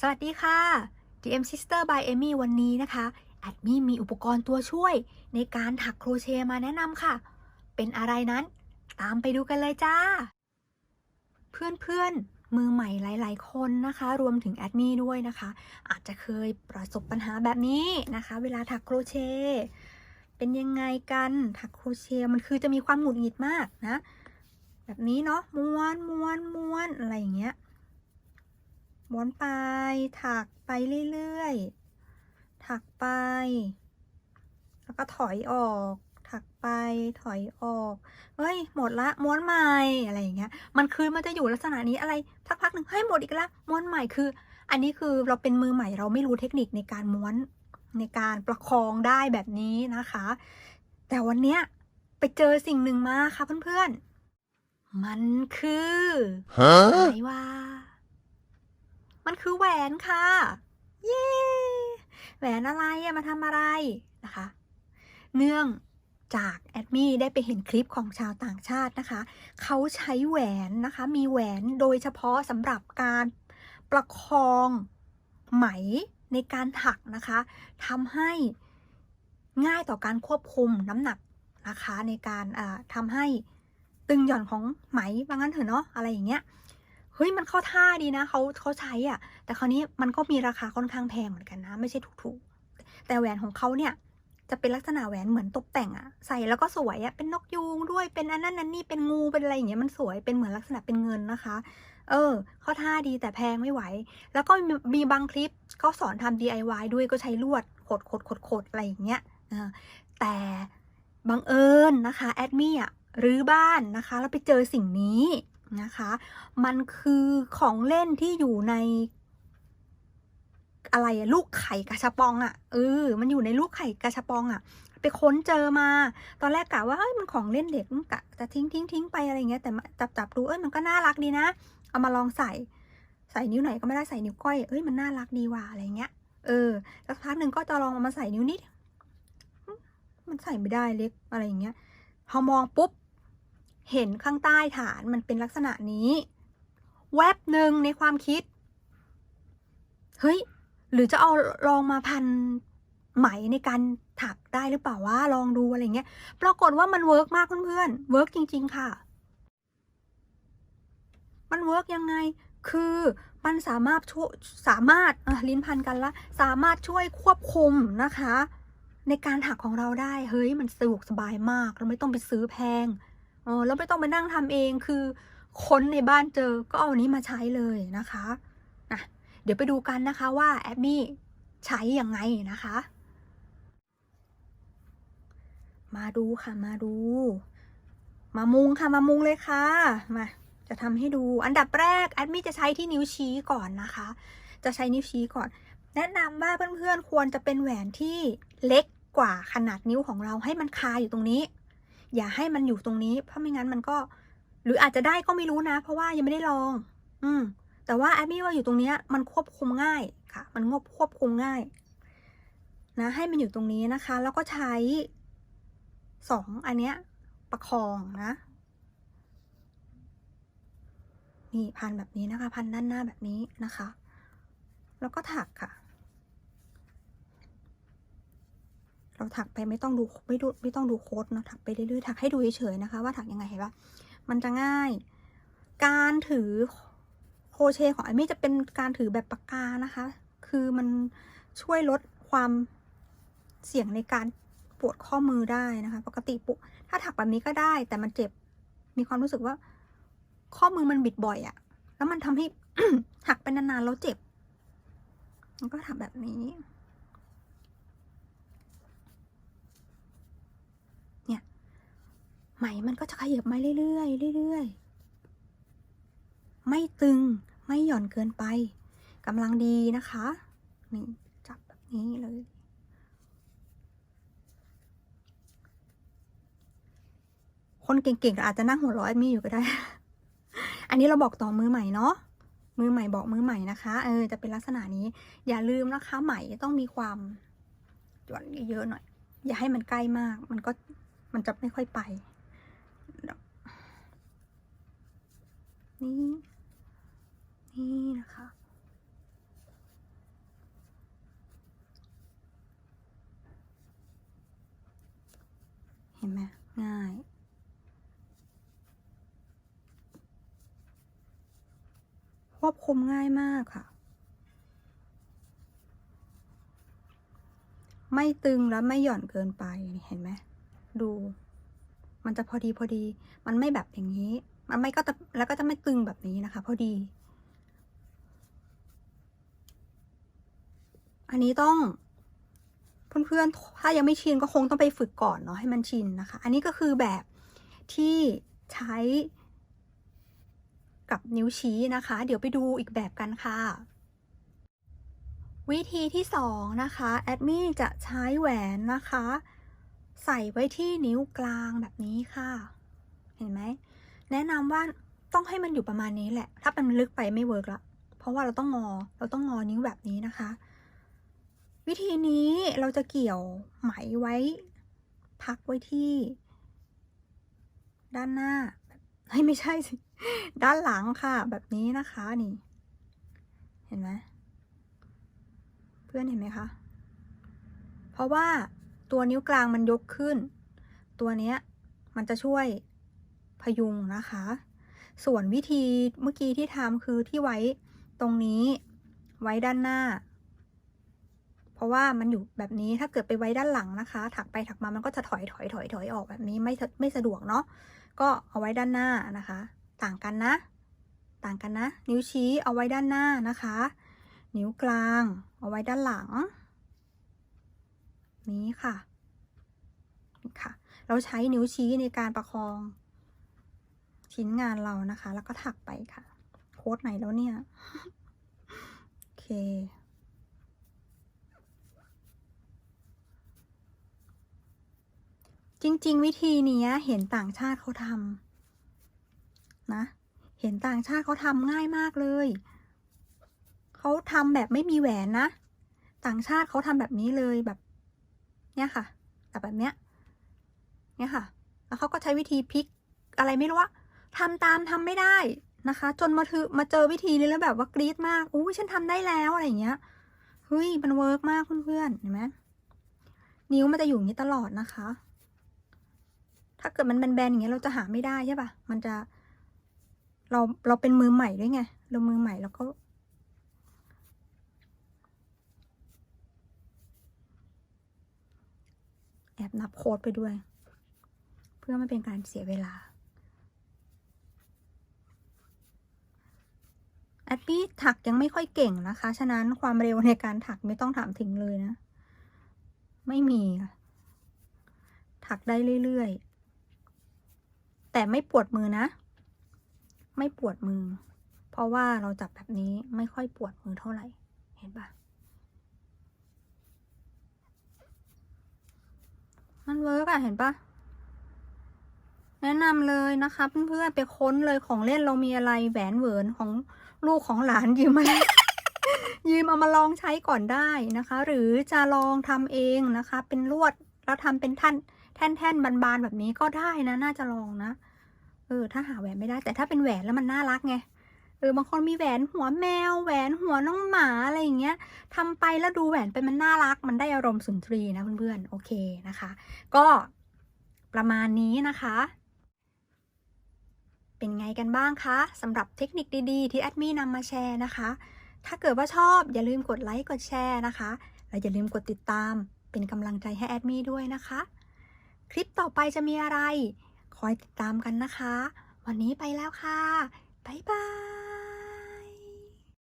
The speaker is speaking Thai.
สวัสดีค่ะ DM Sister by Amy วันนี้นะคะ แอดมี่มีอุปกรณ์ตัวช่วย ในการถักโครเชต์มาแนะนำค่ะ เป็นอะไรนั้น ตามไปดูกันเลยจ้า เพื่อนๆ มือใหม่หลาย ๆ คนนะคะ รวมถึงแอดมี่ด้วยนะคะ อาจจะเคยประสบปัญหาแบบนี้นะคะ เวลาถักโครเชต์เป็นยังไงกันถักโครเชต์มันคือจะมีความหงุดหงิดมากนะ แบบนี้เนาะม้วนม้วนม้วนอะไรอย่างเงี้ย ม้วนไป ถักไปเรื่อยๆ ถักไป แล้วก็ถอยออก ถักไปถอยออกเฮ้ยหมดละม้วนใหม่อะไรอย่างเงี้ย มันคือมันจะอยู่ลักษณะนี้อะไรสักพักหนึ่งเฮ้ยหมดอีกแล้วม้วนใหม่คือ อันนี้คือเราเป็นมือใหม่เราไม่รู้เทคนิคในการม้วนในการประคองได้แบบนี้นะคะ แต่วันเนี้ยไปเจอสิ่งหนึ่งมาค่ะเพื่อนๆ มันคืออะ Huh? ไรวะ มันคือแหวนค่ะ เย้แหวนอะไรอะมาทำอะไรนะคะ เนื่องจากแอดมี่ได้ไปเห็นคลิปของชาวต่างชาตินะคะ เขาใช้แหวนนะคะ มีแหวนโดยเฉพาะสำหรับการประคองไหมในการถักนะคะทำให้ง่ายต่อการควบคุมน้ำหนักนะคะ ในการทำให้ตึงหย่อนของไหมว่างั้นเถอะเนาะอะไรอย่างเงี้ย เฮ้ยมันเข้าท่าดีนะเขาเขาใช้อะ แต่คราวนี้มันก็มีราคาค่อนข้างแพงเหมือนกันนะ ไม่ใช่ถูกๆ แต่แหวนของเขาเนี่ยจะเป็นลักษณะแหวนเหมือนตกแต่งอะใส่แล้วก็สวยอะเป็นนกยูงด้วยเป็นอันนั้นอันนี้เป็นงูเป็นอะไรอย่างเงี้ยมันสวยเป็นเหมือนลักษณะเป็นเงินนะคะ เออเข้าท่าดีแต่แพงไม่ไหว แล้วก็มีบางคลิปก็สอนทำ DIY ด้วยก็ใช้ลวดขดขดขดขดอะไรอย่างเงี้ยออแต่บังเอิญนะคะแอดมี่อะรื้อบ้านนะคะ แล้วไปเจอสิ่งนี้ นะคะ มันคือของเล่นที่อยู่ใน อะไรลูกไข่กระชับปองอะเออมันอยู่ในลูกไข่กระชับปองอะไปค้นเจอมา ตอนแรกกะว่าเอ้ยมันของเล่นเด็กกะจะทิ้งทิ้งทิ้งไปอะไรเงี้ยแต่จับจับดูเอ้ยมันก็น่ารักดีนะ เอามาลองใส่ ใส่นิ้วไหนก็ไม่ได้ใส่นิ้วก้อยเอ้ยมันน่ารักดีว่ะอะไรเงี้ยเออสักพักหนึ่งก็จะลองเอามาใส่นิ้วนิดมมันใส่ไม่ได้เล็กอะไรอย่างเงี้ยพอมองปุ๊บ เห็นข้างใต้ฐานมันเป็นลักษณะนี้ แวบหนึ่งในความคิด เฮ้ย หรือจะเอาลองมาพันไหมในการถักได้หรือเปล่าว่าลองดูอะไรเงี้ย ปรากฏว่ามันเวิร์กมากเพื่อนๆ เวิร์กจริง ๆ ค่ะ มันเวิร์กยังไง คือมันสามารถช่วยสามารถลิ้นพันกันละ สามารถช่วยควบคุมนะคะ ในการถักของเราได้ เฮ้ย มันสะดวกสบายมาก เราไม่ต้องไปซื้อแพง เออแล้วไม่ต้องไปนั่งทำเองคือคนในบ้านเจอก็เอานี้มาใช้เลยนะคะนะเดี๋ยวไปดูกันนะคะว่าแอดมี่ใช้ยังไงนะคะ มาดูค่ะมาดู มามุงค่ะมามุงเลยค่ะมาจะทำให้ดูอันดับแรกแอดมี่จะใช้ที่นิ้วชี้ก่อนนะคะ จะใช้นิ้วชี้ก่อน แนะนำว่าเพื่อนๆควรจะเป็นแหวนที่เล็กกว่าขนาดนิ้วของเราให้มันคาอยู่ตรงนี้ อย่าให้มันอยู่ตรงนี้ เพราะไม่งั้นมันก็ หรืออาจจะได้ก็ไม่รู้นะ เพราะว่ายังไม่ได้ลอง อืม แต่ว่าแอดมี่ว่าอยู่ตรงเนี้ยมันควบคุมง่ายค่ะ มันงบควบคุมง่าย นะ ให้มันอยู่ตรงนี้นะคะ แล้วก็ใช้สองอันเนี้ยประคองนะ นี่พันแบบนี้นะคะ พันด้านหน้าแบบนี้นะคะ แล้วก็ถักค่ะ เราถักไปไม่ต้องดูไม่ดูไม่ต้องดูโค้ดเนอะถักไปเรื่อยๆถักให้ดูเฉยๆนะคะ ว่าถักยังไงเห็นปะมันจะง่าย การถือโคเชของไอมี่จะเป็นการถือแบบปากกานะคะ คือมันช่วยลดความเสี่ยงในการปวดข้อมือได้นะคะ ปกติปุถ้าถักแบบนี้ก็ได้ แต่มันเจ็บมีความรู้สึกว่า ข้อมือมันบิดบ่อยอะแล้วมันทำให้ถักไปนานๆแล้วเจ็บ มันก็ถักแบบนี้ เนี่ย ไหมมันก็จะขยับมาเรื่อยๆเรื่อยๆ ไม่ตึงไม่หย่อนเกินไปกำลังดีนะคะนี่จับแบบนี้เลย คนเก่งๆอาจจะนั่งหัวเร้อยมีอยู่ก็ได้ อันนี้เราบอกต่อมือใหม่เนาะมือใหม่บอกมือใหม่นะคะ เออ จะเป็นลักษณะนี้ อย่าลืมนะคะไหมต้องมีความหย่อนเยอะๆหน่อย อย่าให้มันใกล้มาก มันก็มันจะไม่ค่อยไป นี้ นี่นะคะ เห็นไหมง่าย ควบคุมง่ายมากค่ะ ไม่ตึงและไม่หย่อนเกินไปเห็นไหมดู มันจะพอดีพอดี มันไม่แบบอย่างนี้ มันไม่ก็จะแล้วก็จะไม่ตึงแบบนี้นะคะ พอดี อันนี้ต้องเพื่อนๆ ถ้ายังไม่ชินก็คงต้องไปฝึกก่อนเนาะให้มันชินนะคะ อันนี้ก็คือแบบที่ใช้กับนิ้วชี้นะคะ เดี๋ยวไปดูอีกแบบกันค่ะ วิธีที่สองนะคะแอดมี่จะใช้แหวนนะคะ ใส่ไว้ที่นิ้วกลางแบบนี้ค่ะ เห็นไหม แนะนำว่าต้องให้มันอยู่ประมาณนี้แหละ ถ้ามันลึกไปไม่เวิร์กละ เพราะว่าเราต้องงอ เราต้องงอนิ้วแบบนี้นะคะ วิธีนี้เราจะเกี่ยวไหมไว้ พักไว้ที่ ด้านหน้าเฮ้ไม่ใช่สิ ด้านหลังค่ะ แบบนี้นะคะนี่ เห็นไหมเพื่อนเห็นไหมคะ เพราะว่าตัวนิ้วกลางมันยกขึ้น ตัวเนี้ยมันจะช่วย พยุงนะคะ ส่วนวิธีเมื่อกี้ที่ทำคือที่ไว้ตรงนี้ไว้ด้านหน้า เพราะว่ามันอยู่แบบนี้ถ้าเกิดไปไว้ด้านหลังนะคะ ถักไปถักมามันก็จะถอยถอยถอยถอยออกแบบนี้ไม่สะไม่สะดวกเนาะก็เอาไว้ด้านหน้านะคะ ต่างกันนะ ต่างกันนะ นิ้วชี้เอาไว้ด้านหน้านะคะ นิ้วกลาง เอาไว้ด้านหลัง นี้ค่ะนี่ค่ะ เราใช้นิ้วชี้ในการประคอง ชิ้นงานเรานะคะ แล้วก็ถักไปค่ะ โค้ดไหนแล้วเนี่ย โอเค จริง ๆ วิธีเนี้ยเห็นต่างชาติเขาทำนะ เห็นต่างชาติเขาทำง่ายมากเลย เขาทำแบบไม่มีแหวนนะ ต่างชาติเขาทำแบบนี้เลยแบบ เนี่ยค่ะ แบบแบบเนี้ย เนี่ยค่ะ แล้วเขาก็ใช้วิธีพลิกอะไรไม่รู้ว่า ทำตามทำไม่ได้นะคะ จนมาถือมาเจอวิธีนี้แล้วแบบว่ากรี๊ดมากอู้ฉันทำได้แล้วอะไรอย่างเงี้ยเฮ้ยมันเวิร์กมากเพื่อนๆเห็นไหมนิ้วมันจะอยู่อย่างนี้ตลอดนะคะ ถ้าเกิดมันแบนๆอย่างเงี้ยเราจะหาไม่ได้ใช่ปะมันจะ เราเราเป็นมือใหม่ด้วยไงเรามือใหม่แล้วก็แอบนับโค้ดไปด้วย เพื่อไม่เป็นการเสียเวลา แอดปี้ถักยังไม่ค่อยเก่งนะคะ ฉะนั้นความเร็วในการถักไม่ต้องถามถึงเลยนะ ไม่มี ถักได้เรื่อยๆ แต่ไม่ปวดมือนะ ไม่ปวดมือ เพราะว่าเราจับแบบนี้ไม่ค่อยปวดมือเท่าไหร่ เห็นปะมันเวิร์กอะเห็นปะแนะนำเลยนะคะเพื่อนๆไปค้นเลยของเล่นเรามีอะไรแหวนเหวินของ ลูกของหลานยืมมา ยืมเอามาลองใช้ก่อนได้นะคะ หรือจะลองทำเองนะคะ เป็นลวดแล้วทำเป็นท่านแท่นๆบานๆแบบนี้ก็ได้นะ น่าจะลองนะ เออ ถ้าหาแหวนไม่ได้ แต่ถ้าเป็นแหวนแล้วมันน่ารักไง เออ บางคนมีแหวนหัวแมว แหวนหัวน้องหมาอะไรอย่างเงี้ยทำไปแล้วดูแหวนไปมันน่ารัก มันได้อารมณ์สุนทรีนะเพื่อนๆ โอเคนะคะ ก็ประมาณนี้นะคะ เป็นไงกันบ้างคะสำหรับเทคนิคดีๆ ที่แอดมี่นำมาแชร์นะคะ ถ้าเกิดว่าชอบอย่าลืมกดไลค์กดแชร์นะคะและอย่าลืมกดติดตาม เป็นกำลังใจให้แอดมี่ด้วยนะคะ คลิปต่อไปจะมีอะไร คอยติดตามกันนะคะ วันนี้ไปแล้วค่ะบ๊ายบาย